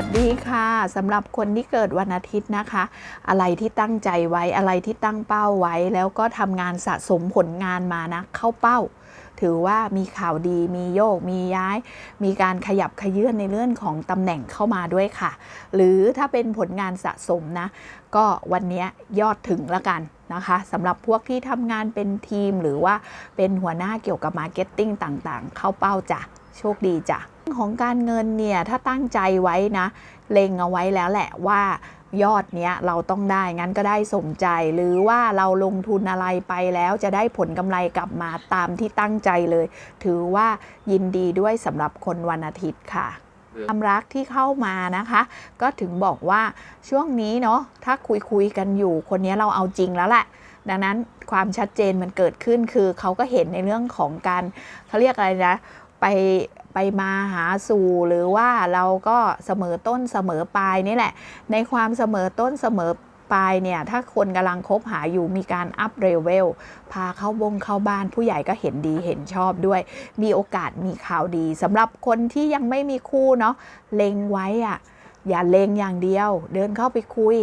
วัสดีค่ะสำหรับคนที่เกิดวันอาทิตย์นะคะ อะไรที่ตั้งใจไว้อะไรที่ตั้งเป้าไว้ แล้วก็ทำงานสะสมผลงานมานะเข้าเป้า ถือว่ามีข่าวดีมีโยกมีย้าย มีการขยับขยื่นในเรื่องของตำแหน่งเข้ามาด้วยค่ะ หรือถ้าเป็นผลงานสะสมนะ ก็วันนี้ยอดถึงแล้วกันนะคะสำหรับพวกที่ทำงานเป็นทีมหรือว่าเป็นหัวหน้าเกี่ยวกับมาร์เก็ตติ้งต่างๆ เข้าเป้าจ้ะโชคดีจ้ะ ของการเงินเนี่ยถ้าตั้งใจไว้นะ เล็งเอาไว้แล้วแหละว่ายอดเนี้ยเราต้องได้งั้นก็ได้สมใจ หรือว่าเราลงทุนอะไรไปแล้วจะได้ผลกำไรกลับมาตามที่ตั้งใจเลย ถือว่ายินดีด้วยสำหรับคนวันอาทิตย์ค่ะความรักที่เข้ามานะคะ ก็ถึงบอกว่าช่วงนี้เนาะถ้าคุยคุยๆกันอยู่ คนนี้เราเอาจริงแล้วแหละ ดังนั้นความชัดเจนมันเกิดขึ้นคือเขาก็เห็นในเรื่องของการเขาเรียกอะไรนะ ไปไปมาหาสู่หรือว่าเราก็เสมอต้นเสมอปลายนี่แหละ ในความเสมอต้นเสมอปลายเนี่ยถ้าคนกำลังคบหาอยู่มีการอัพเรเวลพาเข้าวงเข้าบ้านผู้ใหญ่ก็เห็นดีเห็นชอบด้วย มีโอกาสมีข่าวดีสำหรับคนที่ยังไม่มีคู่เนาะเล็งไว้อะอย่าเล็งอย่างเดียว เดินเข้าไปคุย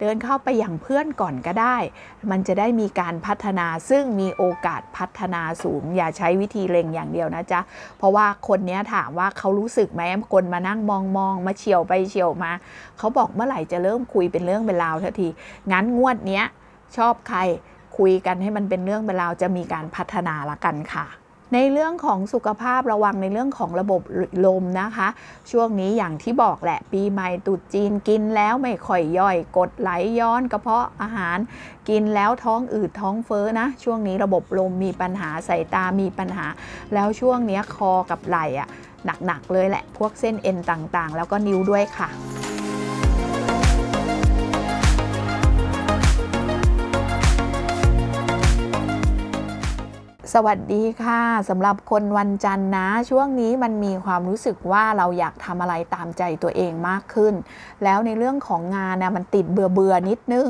เดินเข้าไปอย่างเพื่อนก่อนก็ได้ มันจะได้มีการพัฒนาซึ่งมีโอกาสพัฒนาสูง อย่าใช้วิธีเล็งอย่างเดียวนะจ๊ะ เพราะว่าคนนี้ถามว่าเขารู้สึกไหมคนมานั่งมองมองมาเฉียวไปเฉียวมา เขาบอกเมื่อไหร่จะเริ่มคุยเป็นเรื่องเป็นราวทันที งั้นงวดเนี้ยชอบใครคุยกันให้มันเป็นเรื่องเป็นราวจะมีการพัฒนาละกันค่ะ ในเรื่องของสุขภาพระวังในเรื่องของระบบลมนะคะ ช่วงนี้อย่างที่บอกแหละ ปีใหม่ตรุษจีนกินแล้วไม่ค่อยย่อย กดไหลย้อนกระเพาะอาหาร กินแล้วท้องอืดท้องเฟ้อนะ ช่วงนี้ระบบลมมีปัญหาสายตามีปัญหา แล้วช่วงนี้คอกับไหล่อะหนักๆเลยแหละ พวกเส้นเอ็นต่างๆ แล้วก็นิ้วด้วยค่ะ สวัสดีค่ะสำหรับคนวันจันทร์นะ ช่วงนี้มันมีความรู้สึกว่าเราอยากทำอะไรตามใจตัวเองมากขึ้น แล้วในเรื่องของงานนะมันติดเบื่อเบื่อนิดนึง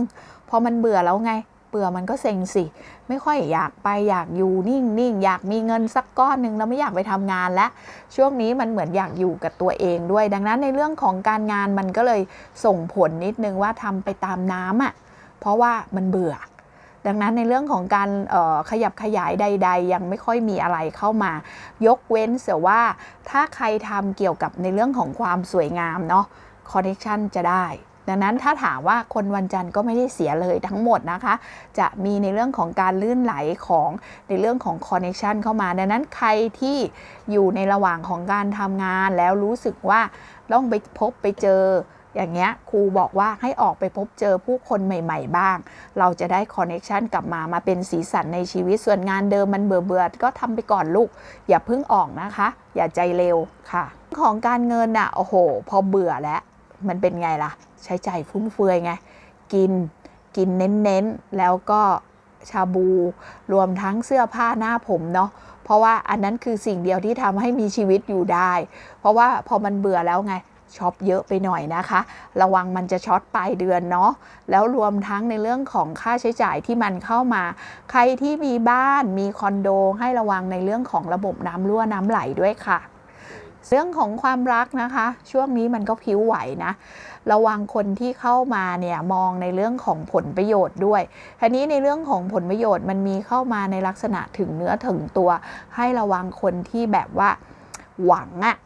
พอมันเบื่อแล้วไงเบื่อมันก็เซ็งสิ ไม่ค่อยอยากไปอยากอยู่นิ่งๆอยากมีเงินสักก้อนหนึ่งแล้วไม่อยากไปทำงานแล้วช่วงนี้มันเหมือนอยากอยู่กับตัวเองด้วย ดังนั้นในเรื่องของการงานมันก็เลยส่งผลนิดนึงว่าทำไปตามน้ำอะ่ะเพราะว่ามันเบื่อ ดังนั้นในเรื่องของการขยับขยายใด ๆ ยังไม่ค่อยมีอะไรเข้ามายกเว้นเสียว่าถ้าใครทำเกี่ยวกับในเรื่องของความสวยงามเนาะคอนเนคชันจะได้ดังนั้นถ้าถามว่าคนวันจันทร์ก็ไม่ได้เสียเลยทั้งหมดนะคะ จะมีในเรื่องของการลื่นไหลของในเรื่องของคอนเนคชันเข้ามา ดังนั้นใครที่อยู่ในระหว่างของการทำงานแล้วรู้สึกว่าต้องไปพบไปเจอ อย่างเงี้ยครูบอกว่าให้ออกไปพบเจอผู้คนใหม่ ๆ บ้าง เราจะได้คอนเน็ชันกลับมามาเป็นสีสันในชีวิตส่วนงานเดิมมันเบื่อเบื่อๆก็ทำไปก่อนลูก อย่าเพิ่งออกนะคะ อย่าใจเร็วค่ะ ของการเงินน่ะโอ้โห พอเบื่อแล้วมันเป็นไงล่ะ ใช้ใจายฟุ่มเฟือยไง กินกินเน้นๆ แล้วก็ชาบู รวมทั้งเสื้อผ้าหน้าผมเนาะเพราะว่าอันนั้นคือสิ่งเดียวที่ทำให้มีชีวิตอยู่ได้ เพราะว่าพอมันเบื่อแล้วไง ช็อปเยอะไปหน่อยนะคะ ระวังมันจะช็อตปลายเดือนเนาะแล้วรวมทั้งในเรื่องของค่าใช้จ่ายที่มันเข้ามา ใครที่มีบ้านมีคอนโดให้ระวังในเรื่องของระบบน้ำรั่วน้ำไหลด้วยค่ะเรื่องของความรักนะคะ ช่วงนี้มันก็ผิวไหวนะ ระวังคนที่เข้ามาเนี่ยมองในเรื่องของผลประโยชน์ด้วยทีนี้ในเรื่องของผลประโยชน์มันมีเข้ามาในลักษณะถึงเนื้อถึงตัว ให้ระวังคนที่แบบว่าหวังอะ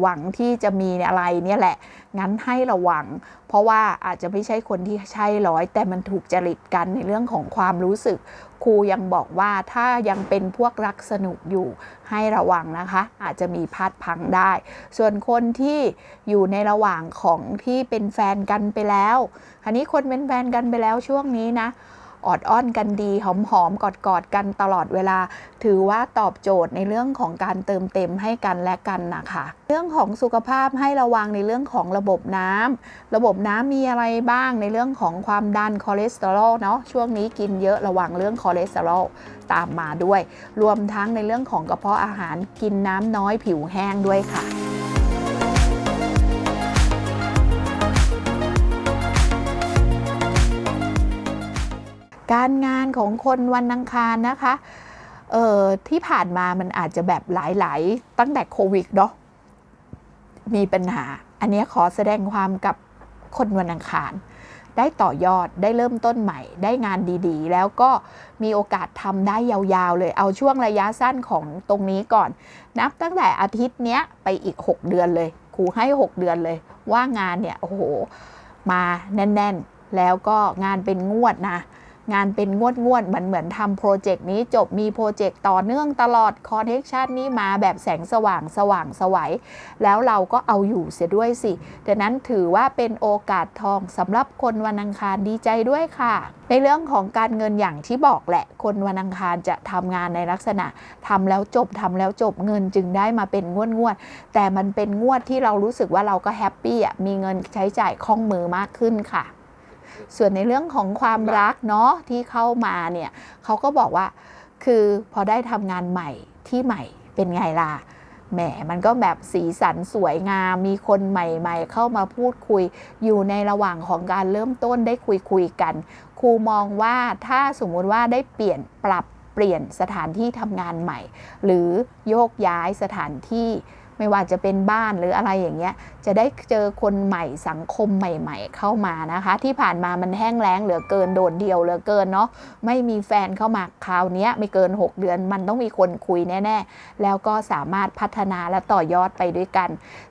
หวังที่จะมีอะไรเนี่ยแหละ งั้นให้ระวัง เพราะว่าอาจจะไม่ใช่คนที่ใช่ร้อย แต่มันถูกจริตกันในเรื่องของความรู้สึก ครูยังบอกว่าถ้ายังเป็นพวกรักสนุกอยู่ให้ระวังนะคะ อาจจะมีพลาดพังได้ ส่วนคนที่อยู่ในระหว่างของที่เป็นแฟนกันไปแล้วคราวนี้คนเป็นแฟนกันไปแล้วช่วงนี้นะ ออดอ้อนกันดีหอมๆกอดๆกันตลอดเวลา ถือว่าตอบโจทย์ในเรื่องของการเติมเต็มให้กันและกันนะคะ เรื่องของสุขภาพให้ระวังในเรื่องของระบบน้ำระบบน้ำมีอะไรบ้างในเรื่องของความดันคอเลสเตอรอลเนาะช่วงนี้กินเยอะระวังเรื่องคอเลสเตอรอลตามมาด้วย รวมทั้งในเรื่องของกระเพาะอาหารกินน้ำน้อยผิวแห้งด้วยค่ะ การงานของคนวันอังคารนะคะเออที่ผ่านมามันอาจจะแบบหลาย ๆ ตั้งแต่โควิดเนาะมีปัญหา อันนี้ขอแสดงความกับคนวันอังคาร ได้ต่อยอดได้เริ่มต้นใหม่ ได้งานดีๆ แล้วก็มีโอกาสทำได้ยาวๆ เลยเอาช่วงระยะสั้นของตรงนี้ก่อน นับตั้งแต่อาทิตย์เนี้ยไปอีก 6 เดือนเลยครูให้ 6 เดือนเลย ว่างานเนี่ยโอ้โหมาแน่น ๆ แล้วก็งานเป็นงวดนะ งานเป็นงวดงวดเหมือนเหมือนทำโปรเจกต์นี้จบมีโปรเจกต์ต่อเนื่องตลอดคอนเทคชันนี้มาแบบแสงสว่างสว่างสวัย แล้วเราก็เอาอยู่เสียด้วยสิดังนั้นถือว่าเป็นโอกาสทองสำหรับคนวันอังคารดีใจด้วยค่ะ ในเรื่องของการเงินอย่างที่บอกแหละ คนวันอังคารจะทำงานในลักษณะทำแล้วจบทำแล้วจบเงินจึงได้มาเป็นงวดงวดแต่มันเป็นงวดที่เรารู้สึกว่าเราก็แฮปปี้อะมีเงินใช้จ่ายคล่องมือมากขึ้นค่ะ ส่วนในเรื่องของความรักเนาะที่เข้ามาเนี่ยเขาก็บอกว่าคือพอได้ทำงานใหม่ที่ใหม่เป็นไงล่ะแหมมันก็แบบสีสันสวยงาม มีคนใหม่ๆ เข้ามาพูดคุย อยู่ในระหว่างของการเริ่มต้นได้คุยคุยกัน ครูมองว่าถ้าสมมุติว่าได้เปลี่ยนปรับเปลี่ยนสถานที่ทำงานใหม่ หรือโยกย้ายสถานที่ ไม่ว่าจะเป็นบ้านหรืออะไรอย่างเงี้ยจะได้เจอคนใหม่สังคมใหม่ ๆ เข้ามานะคะ ที่ผ่านมามันแห้งแล้งเหลือเกินโดดเดี่ยวเหลือเกินเนาะไม่มีแฟนเข้ามาคราวนี้ไม่เกิน 6 เดือนมันต้องมีคนคุยแน่ ๆ แล้วก็สามารถพัฒนาและต่อยอดไปด้วยกัน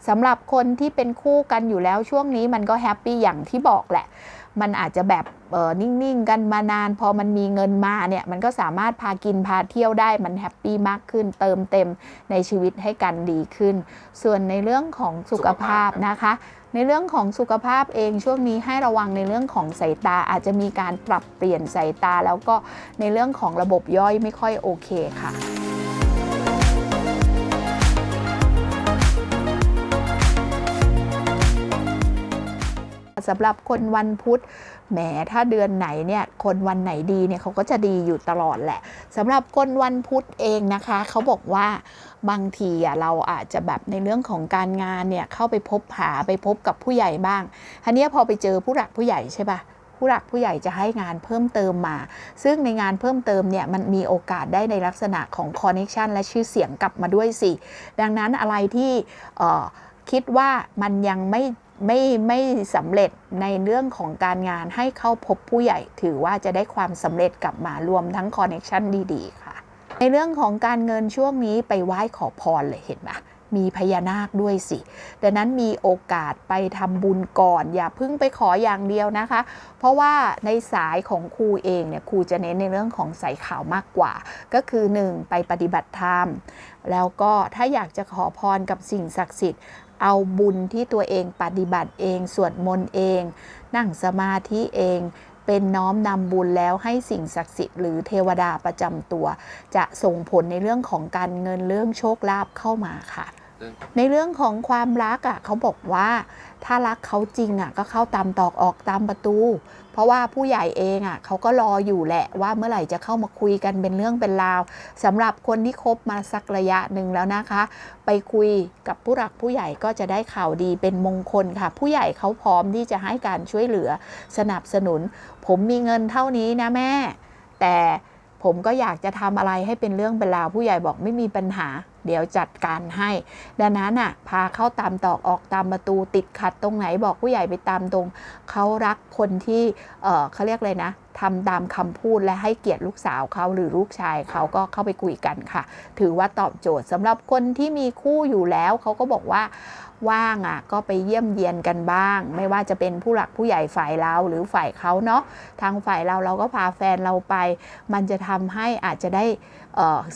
สำหรับคนที่เป็นคู่กันอยู่แล้วช่วงนี้มันก็แฮปปี้อย่างที่บอกแหละ มันอาจจะแบบเออนิ่งๆ กันมานาน พอมันมีเงินมาเนี่ยมันก็สามารถพากินพาเที่ยวได้มันแฮปปี้มากขึ้น เติมเต็มในชีวิตให้กันดีขึ้น ส่วนในเรื่องของสุขภาพนะคะ ในเรื่องของสุขภาพเองช่วงนี้ให้ระวังในเรื่องของสายตาอาจจะมีการปรับเปลี่ยนสายตา แล้วก็ในเรื่องของระบบย่อยไม่ค่อยโอเคค่ะ สำหรับคนวันพุธแหมถ้าเดือนไหนเนี่ยคนวันไหนดีเนี่ยเขาก็จะดีอยู่ตลอดแหละสำหรับคนวันพุธเองนะคะ เขาบอกว่าบางทีอะเราอาจจะแบบในเรื่องของการงานเนี่ยเข้าไปพบหาไปพบกับผู้ใหญ่บ้างทีนี้พอไปเจอผู้หลักผู้ใหญ่ใช่ปะผู้หลักผู้ใหญ่จะให้งานเพิ่มเติมมา ซึ่งในงานเพิ่มเติมเนี่ยมันมีโอกาสได้ในลักษณะของคอนเน c t ชันและชื่อเสียงกลับมาด้วยสิ ดังนั้นอะไรที่คิดว่ามันยังไม่ ไม่ไม่สำเร็จในเรื่องของการงานให้เข้าพบผู้ใหญ่ถือว่าจะได้ความสำเร็จกลับมารวมทั้งคอนเน c t ชันดีๆ ค่ะ ในเรื่องของการเงินช่วงนี้ไปไหว้ขอพรเลยเห็นไหมมีพญานาคด้วยสิ ดังนั้นมีโอกาสไปทำบุญก่อน อย่าพิ่งไปขออย่างเดียวนะคะ เพราะว่าในสายของครูเองเนี่ยครูจะเน้นในเรื่องของสายข่าวมากกว่า ก็คือ 1. ไปปฏิบัติธรรม แล้วก็ถ้าอยากจะขอพรกับสิ่งศักดิ์สิทธิ์ เอาบุญที่ตัวเองปฏิบัติเอง สวดมนต์เอง นั่งสมาธิเอง เป็นน้อมนำบุญแล้วให้สิ่งศักดิ์สิทธิ์หรือเทวดาประจำตัว จะส่งผลในเรื่องของการเงินเรื่องโชคลาภเข้ามาค่ะ ในเรื่องของความรักอะเขาบอกว่าถ้ารักเขาจริงอะก็เข้าตามตอกออกตามประตู เพราะว่าผู้ใหญ่เองอะเขาก็รออยู่แหละว่าเมื่อไหร่จะเข้ามาคุยกันเป็นเรื่องเป็นราวสำหรับคนที่คบมาสักระยะหนึ่งแล้วนะคะ ไปคุยกับผู้หลักผู้ใหญ่ก็จะได้ข่าวดีเป็นมงคลค่ะ ผู้ใหญ่เขาพร้อมที่จะให้การช่วยเหลือสนับสนุน ผมมีเงินเท่านี้นะแม่ แต่ ผมก็อยากจะทำอะไรให้เป็นเรื่องเป็นราวผู้ใหญ่บอกไม่มีปัญหา เดี๋ยวจัดการให้ ดังนั้นอะพาเข้าตามตอกออกตามประตูติดขัดตรงไหนบอกผู้ใหญ่ไปตามตรงเขารักคนที่เอ่อเขาเรียกเลยนะทำตามคำพูดและให้เกียรติลูกสาวเขาหรือลูกชายเขาก็เข้าไปคุยกันค่ะ ถือว่าตอบโจทย์สำหรับคนที่มีคู่อยู่แล้วเขาก็บอกว่า ว่างอะก็ไปเยี่ยมเยียนกันบ้าง ไม่ว่าจะเป็นผู้หลักผู้ใหญ่ฝ่ายเราหรือฝ่ายเขาเนาะทางฝ่ายเราเราก็พาแฟนเราไป มันจะทำให้อาจจะได้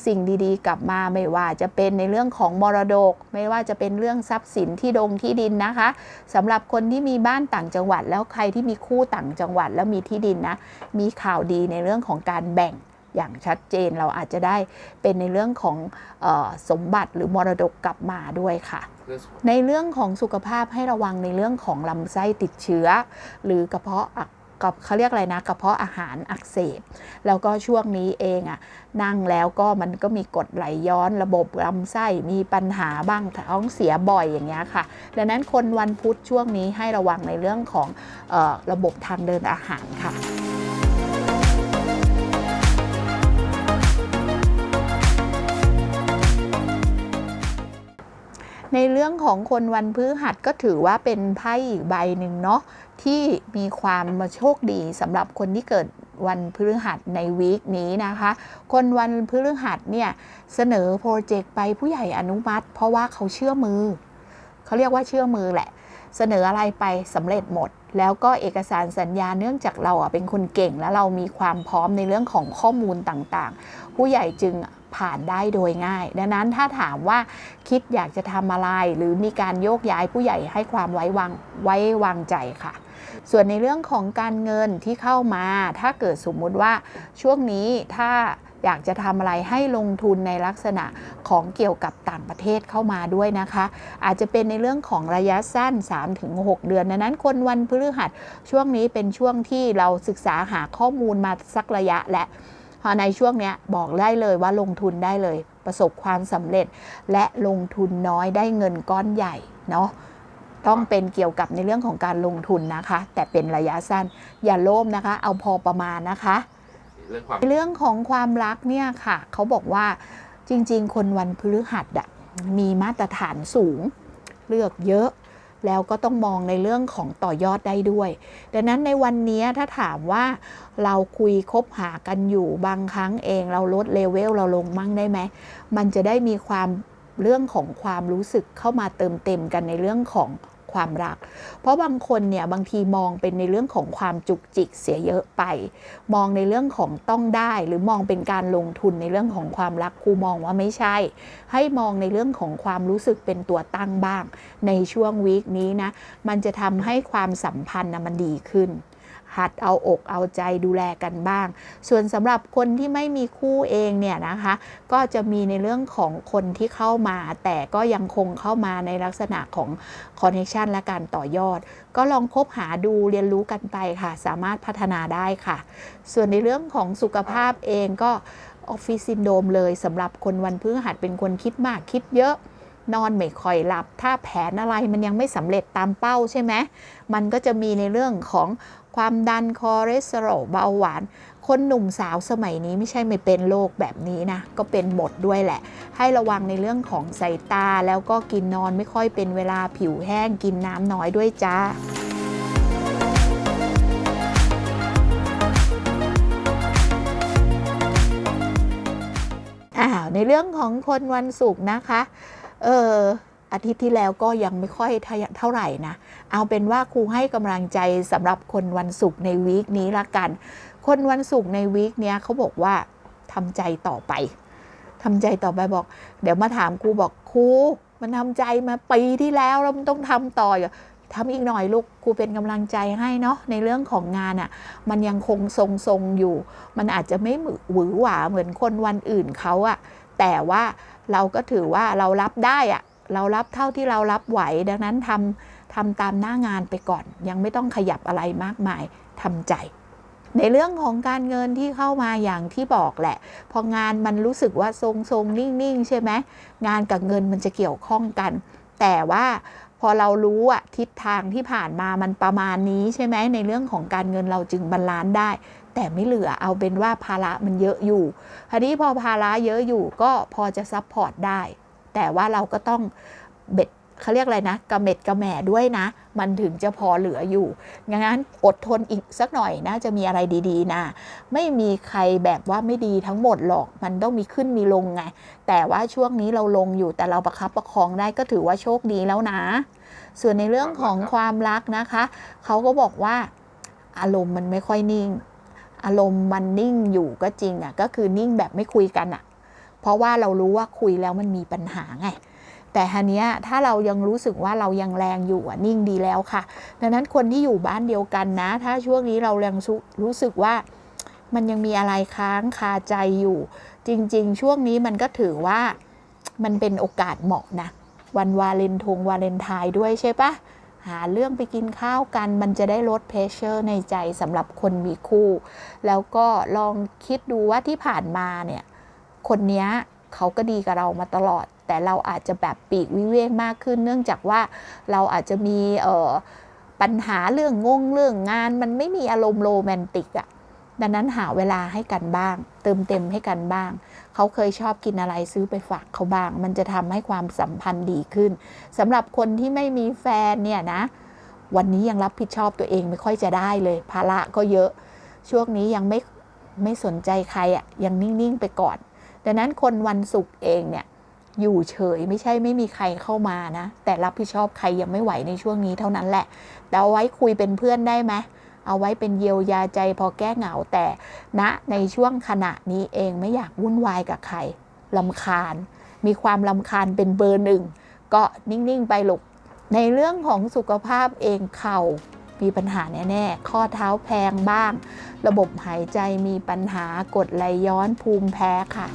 สิ่งดีๆ กลับมาไม่ว่าจะเป็นในเรื่องของมรดก ไม่ว่าจะเป็นเรื่องทรัพย์สินที่ดงที่ดินนะคะสำหรับคนที่มีบ้านต่างจังหวัด แล้วใครที่มีคู่ต่างจังหวัดแล้วมีที่ดินนะมีข่าวดีในเรื่องของการแบ่งอย่างชัดเจนเราอาจจะได้เป็นในเรื่องของออสมบัติหรือมรดกกลับมาด้วยค่ะ ในเรื่องของสุขภาพให้ระวังในเรื่องของลำไส้ติดเชื้อ หรือกระเพาะอักกับเขาเรียกอะไรนะกระเพาะอาหารอักเสบ แล้วก็ช่วงนี้เองอะนั่งแล้วก็มันก็มีกรดไหลย้อนระบบลำไส้มีปัญหาบ้างท้องเสียบ่อยอย่างเงี้ยค่ะดังนั้นคนวันพุธช่วงนี้ให้ระวังในเรื่องของออระบบทางเดินอาหารค่ะ ในเรื่องของคนวันพฤหัสก็ถือว่าเป็นไพ่อีกใบหนึ่งเนาะที่มีความมาโชคดีสำหรับคนที่เกิดวันพฤหัสในวีคนี้นะคะ คนวันพฤหัสเนี่ยเสนอโปรเจกต์ไปผู้ใหญ่อนุมัติ เพราะว่าเขาเชื่อมือ เขาเรียกว่าเชื่อมือแหละ เสนออะไรไปสำเร็จหมด แล้วก็เอกสารสัญญาเนื่องจากเราอะเป็นคนเก่งและเรามีความพร้อมในเรื่องของข้อมูลต่างๆ ผู้ใหญ่จึงผ่านได้โดยง่าย ดังนั้นถ้าถามว่าคิดอยากจะทำอะไร หรือมีการโยกย้ายผู้ใหญ่ให้ความไว้วางไว้วางใจค่ะ ส่วนในเรื่องของการเงินที่เข้ามา ถ้าเกิดสมมุติว่าช่วงนี้ถ้า อยากจะทำอะไรให้ลงทุนในลักษณะของเกี่ยวกับต่างประเทศเข้ามาด้วยนะคะ อาจจะเป็นในเรื่องของระยะสั้น 3-6 เดือนดังนั้นคนวันพฤหัสช่วงนี้เป็นช่วงที่เราศึกษาหาข้อมูลมาสักระยะและพอในช่วงเนี้ยบอกได้เลยว่าลงทุนได้เลย ประสบความสำเร็จ และลงทุนน้อยได้เงินก้อนใหญ่เนาะต้องเป็นเกี่ยวกับในเรื่องของการลงทุนนะคะ แต่เป็นระยะสั้น อย่าโลภนะคะ เอาพอประมาณนะคะ เรื่องความในเรื่องของความรักเนี่ยค่ะ เขาบอกว่าจริง ๆ คนวันพฤหัสอะมีมาตรฐานสูง เลือกเยอะ แล้วก็ต้องมองในเรื่องของต่อยอดได้ด้วย ดังนั้นในวันนี้ถ้าถามว่าเราคุยคบหากันอยู่บางครั้งเองเราลดเลเวลเราลงมั่งได้ไหม มันจะได้มีความเรื่องของความรู้สึกเข้ามาเติมเต็มกันในเรื่องของ ความรัก เพราะบางคนเนี่ยบางทีมองเป็นในเรื่องของความจุกจิกเสียเยอะไป มองในเรื่องของต้องได้ หรือมองเป็นการลงทุนในเรื่องของความรักครูมองว่าไม่ใช่ ให้มองในเรื่องของความรู้สึกเป็นตัวตั้งบ้าง ในช่วงวีคนี้นะมันจะทำให้ความสัมพันธ์นะมันดีขึ้น หัดเอาอกเอาใจดูแลกันบ้าง ส่วนสำหรับคนที่ไม่มีคู่เองเนี่ยนะคะ ก็จะมีในเรื่องของคนที่เข้ามา แต่ก็ยังคงเข้ามาในลักษณะของคอนเน t ชันและการต่อยอด ก็ลองคบหาดูเรียนรู้กันไปค่ะ สามารถพัฒนาได้ค่ะ ส่วนในเรื่องของสุขภาพเองก็ออฟฟิศซินโดมเลยสำหรับคนวันพฤหัสเป็นคนคิดมากคิดเยอะนอนไม่ค่อยหลับ ถ้าแผนอะไรมันยังไม่สำเร็จตามเป้าใช่ไหม มันก็จะมีในเรื่องของ ความดันคอเลสเตอรอลเบาหวาน คนหนุ่มสาวสมัยนี้ไม่ใช่ไม่เป็นโรคแบบนี้นะ ก็เป็นหมดด้วยแหละ ให้ระวังในเรื่องของสายตาแล้วก็กินนอนไม่ค่อยเป็นเวลาผิวแห้งกินน้ำน้อยด้วยจ้าอ้าวในเรื่องของคนวันศุกร์นะคะ เออ อาทิตย์ที่แล้วก็ยังไม่ค่อยเท่าไหร่นะ เอาเป็นว่าครูให้กำลังใจสำหรับคนวันศุกร์ในวีคนี้ละกัน คนวันศุกร์ในวีคเนี้ยเขาบอกว่าทำใจต่อไปทำใจต่อไปบอก เดี๋ยวมาถามครูบอกครูมันทำใจมาปีที่แล้วแล้วมันต้องทำต่ออยู่ทำอีกหน่อยลูกครูเป็นกำลังใจให้เนาะในเรื่องของงานอะ่ะ มันยังคงทรงๆอยู่ มันอาจจะไม่หวือหวาเหมือนคนวันอื่นเขาอะแต่ว่าเราก็ถือว่าเรารับได้อะ เรารับเท่าที่เรารับไหว ดังนั้นทำทำตามหน้างานไปก่อน ยังไม่ต้องขยับอะไรมากมายทำใจ ในเรื่องของการเงินที่เข้ามาอย่างที่บอกแหละ พองานมันรู้สึกว่าทรงๆนิ่ง ๆ ใช่ไหมงานกับเงินมันจะเกี่ยวข้องกัน แต่ว่าพอเรารู้อะทิศทางที่ผ่านมามันประมาณนี้ใช่ไหมในเรื่องของการเงินเราจึงบรรลานซ์ได้ แต่ไม่เหลือเอาเป็นว่าภาระมันเยอะอยู่ทีนี้พอภาระเยอะอยู่ก็พอจะซัพพอร์ตได้ แต่ว่าเราก็ต้องเบ็ดเขาเรียกอะไรนะกระเม็ดกระแหม่ด้วยนะ มันถึงจะพอเหลืออยู่งั้นอดทนอีกสักหน่อยนะจะมีอะไรดีๆนะไม่มีใครแบบว่าไม่ดีทั้งหมดหรอก มันต้องมีขึ้นมีลงไง แต่ว่าช่วงนี้เราลงอยู่แต่เราประคับประคองได้ก็ถือว่าโชคดีแล้วนะ ส่วนในเรื่องของความรักนะคะเขาก็บอกว่า อารมณ์มันไม่ค่อยนิ่ง อารมณ์มันนิ่งอยู่ก็จริงอะ่ะก็คือนิ่งแบบไม่คุยกันอะ่ะ เพราะว่าเรารู้ว่าคุยแล้วมันมีปัญหาไงแต่ทีเนี้ยถ้าเรายังรู้สึกว่าเรายังแรงอยู่นิ่งดีแล้วค่ะ ดังนั้นคนที่อยู่บ้านเดียวกันนะ ถ้าช่วงนี้เรายังรู้สึกว่ามันยังมีอะไรค้างคาใจอยู่ จริง ๆ ช่วงนี้มันก็ถือว่ามันเป็นโอกาสเหมาะนะ วันวาเลนทงวาเลนไทน์ด้วยใช่ปะหาเรื่องไปกินข้าวกัน มันจะได้ลดเพรสเชอร์ในใจสำหรับคนมีคู่ แล้วก็ลองคิดดูว่าที่ผ่านมาเนี่ย คนนี้เขาก็ดีกับเรามาตลอด แต่เราอาจจะแบบปีกวิเวกมากขึ้น เนื่องจากว่าเราอาจจะมีปัญหาเรื่องงงเรื่องงาน มันไม่มีอารมณ์โรแมนติกอะดังนั้นหาเวลาให้กันบ้าง เติมเต็มให้กันบ้าง เขาเคยชอบกินอะไรซื้อไปฝากเขาบ้าง มันจะทำให้ความสัมพันธ์ดีขึ้นสำหรับคนที่ไม่มีแฟนเนี่ยนะ วันนี้ยังรับผิดชอบตัวเองไม่ค่อยจะได้เลย ภาระก็เยอะ ช่วงนี้ยังไม่ไม่สนใจใครอะ่ะยังนิ่ง ๆ ไปก่อน ดังนั้นคนวันศุกร์เองเนี่ยอยู่เฉยไม่ใช่ไม่มีใครเข้ามานะ แต่รับผิดชอบใครยังไม่ไหวในช่วงนี้เท่านั้นแหละแต่เอาไว้คุยเป็นเพื่อนได้ไหมเอาไว้เป็นเยียวยาใจพอแก้เหงาแต่ณนะในช่วงขณะนี้เองไม่อยากวุ่นวายกับใครลำคาญ มีความลำคาญเป็นเบอร์หนึ่ง ก็นิ่ง ๆ ไปหลกในเรื่องของสุขภาพเองเข่า มีปัญหาแน่ๆ ข้อเท้าแพงบ้าง ระบบหายใจมีปัญหากดไหลย้อนภูมิแพ้ค่ะ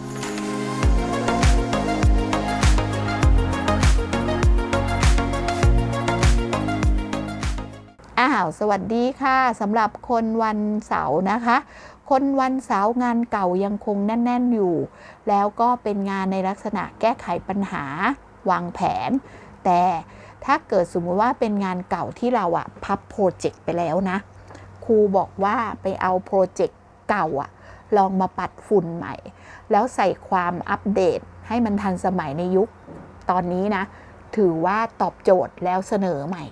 อ้าวสวัสดีค่ะสำหรับคนวันเสาร์นะคะ คนวันเสาร์งานเก่ายังคงแน่น ๆอยู่ แล้วก็เป็นงานในลักษณะแก้ไขปัญหา วางแผน แต่ ถ้าเกิดสมมุติว่าเป็นงานเก่าที่เราอะพับโปรเจกต์ไปแล้วนะ ครูบอกว่าไปเอาโปรเจกต์เก่าอะลองมาปัดฝุ่นใหม่ แล้วใส่ความอัปเดตให้มันทันสมัยในยุคตอนนี้นะ ถือว่าตอบโจทย์แล้วเสนอใหม่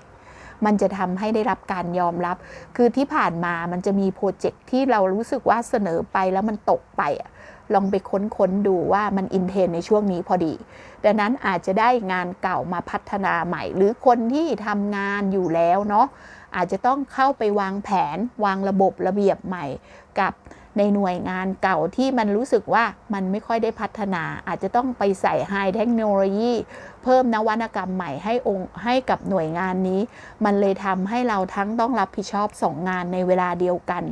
มันจะทำให้ได้รับการยอมรับ คือที่ผ่านมามันจะมีโปรเจกต์ที่เรารู้สึกว่าเสนอไปแล้วมันตกไปอะ ลองไปค้นๆดูว่ามันอินเทนในช่วงนี้พอดี ดังนั้นอาจจะได้งานเก่ามาพัฒนาใหม่ หรือคนที่ทำงานอยู่แล้วเนาะอาจจะต้องเข้าไปวางแผนวางระบบระเบียบใหม่กับในหน่วยงานเก่าที่มันรู้สึกว่ามันไม่ค่อยได้พัฒนา อาจจะต้องไปใส่ไฮเทคโนโลยีเพิ่มนวัตกรรมใหม่ให้องค์ให้กับหน่วยงานนี้ มันเลยทำให้เราทั้งต้องรับผิดชอบสองงานในเวลาเดียวกัน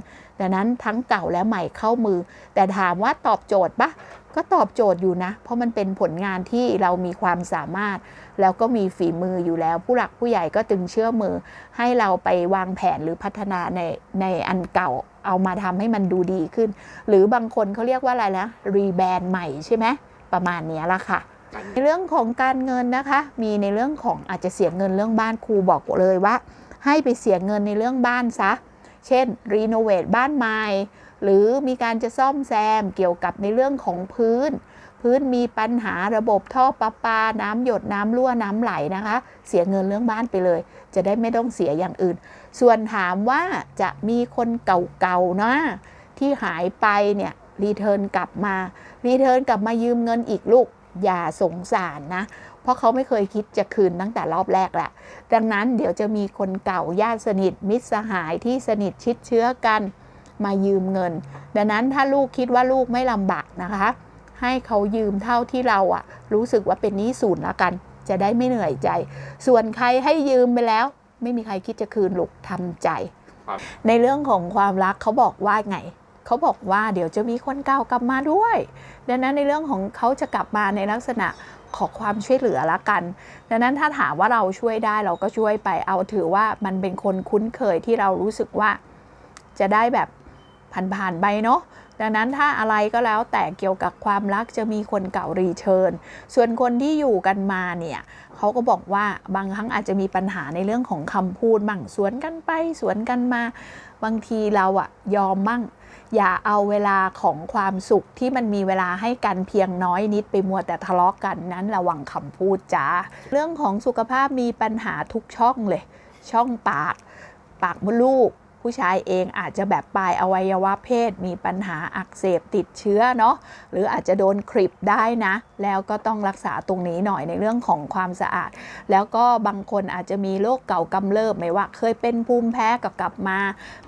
ดังนั้นทั้งเก่าและใหม่เข้ามือ แต่ถามว่าตอบโจทย์ปะก็ตอบโจทย์อยู่นะ เพราะมันเป็นผลงานที่เรามีความสามารถ แล้วก็มีฝีมืออยู่แล้ว ผู้หลักผู้ใหญ่ก็จึงเชื่อมือ ให้เราไปวางแผนหรือพัฒนาในในอันเก่าเอามาทำให้มันดูดีขึ้น หรือบางคนเขาเรียกว่าอะไรนะรีแบรนด์ใหม่ใช่ไหมประมาณเนี้ยละค่ะในเรื่องของการเงินนะคะ มีในเรื่องของอาจจะเสียเงินเรื่องบ้านครูบอกเลยว่า ให้ไปเสียเงินในเรื่องบ้านซะ เช่นรีโนเวทบ้านใหม่หรือมีการจะซ่อมแซมเกี่ยวกับในเรื่องของพื้น พื้นมีปัญหาระบบท่อประปา น้ำหยดน้ำรั่วน้ำไหลนะคะ เสียเงินเรื่องบ้านไปเลย จะได้ไม่ต้องเสียอย่างอื่น ส่วนถามว่าจะมีคนเก่าๆนะที่หายไปเนี่ยรีเทิร์นกลับมารีเทิร์นกลับมายืมเงินอีกลูกอย่าสงสารนะ เพราะเขาไม่เคยคิดจะคืนตั้งแต่รอบแรกแหละ ดังนั้นเดี๋ยวจะมีคนเก่าญาติสนิทมิตรสหายที่สนิทชิดเชื้อกันมายืมเงิน ดังนั้นถ้าลูกคิดว่าลูกไม่ลำบากนะคะ ให้เขายืมเท่าที่เราอะรู้สึกว่าเป็นหนี้ศูนย์ละกัน จะได้ไม่เหนื่อยใจ ส่วนใครให้ยืมไปแล้ว ไม่มีใครคิดจะคืนลูกทำใจครับในเรื่องของความรักเขาบอกว่าไงเขาบอกว่าเดี๋ยวจะมีคนเก่ากลับมาด้วย ดังนั้นในเรื่องของเขาจะกลับมาในลักษณะ ขอความช่วยเหลือละกัน ดังนั้นถ้าถามว่าเราช่วยได้เราก็ช่วยไปเอาถือว่ามันเป็นคนคุ้นเคยที่เรารู้สึกว่าจะได้แบบผ่านๆไปเนาะดังนั้นถ้าอะไรก็แล้วแต่เกี่ยวกับความรักจะมีคนเก่ารีเชิญ ส่วนคนที่อยู่กันมาเนี่ยเขาก็บอกว่าบางครั้งอาจจะมีปัญหาในเรื่องของคำพูดบ้างสวนกันไปสวนกันมา บางทีเราอะยอมมั่ง อย่าเอาเวลาของความสุขที่มันมีเวลาให้กันเพียงน้อยนิดไปมัวแต่ทะเลาะกกันนั้นระวังคำพูดจ้า เรื่องของสุขภาพมีปัญหาทุกช่องเลย ช่องปาก ปากมดลูก ผู้ชายเองอาจจะแบบปลายอวัยวะเพศ มีปัญหาอักเสบติดเชื้อเนาะหรืออาจจะโดนคริปได้นะ แล้วก็ต้องรักษาตรงนี้หน่อยในเรื่องของความสะอาด แล้วก็บางคนอาจจะมีโรคเก่ากำเริบไม่ว่า เคยเป็นภูมิแพ้กับกลับมา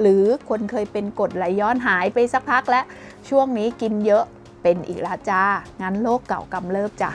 หรือคนเคยเป็นกรดไหลย้อนหายไปสักพักแล้วช่วงนี้กินเยอะเป็นอีกละจ้างั้นโรคเก่ากำเริบจ้ะ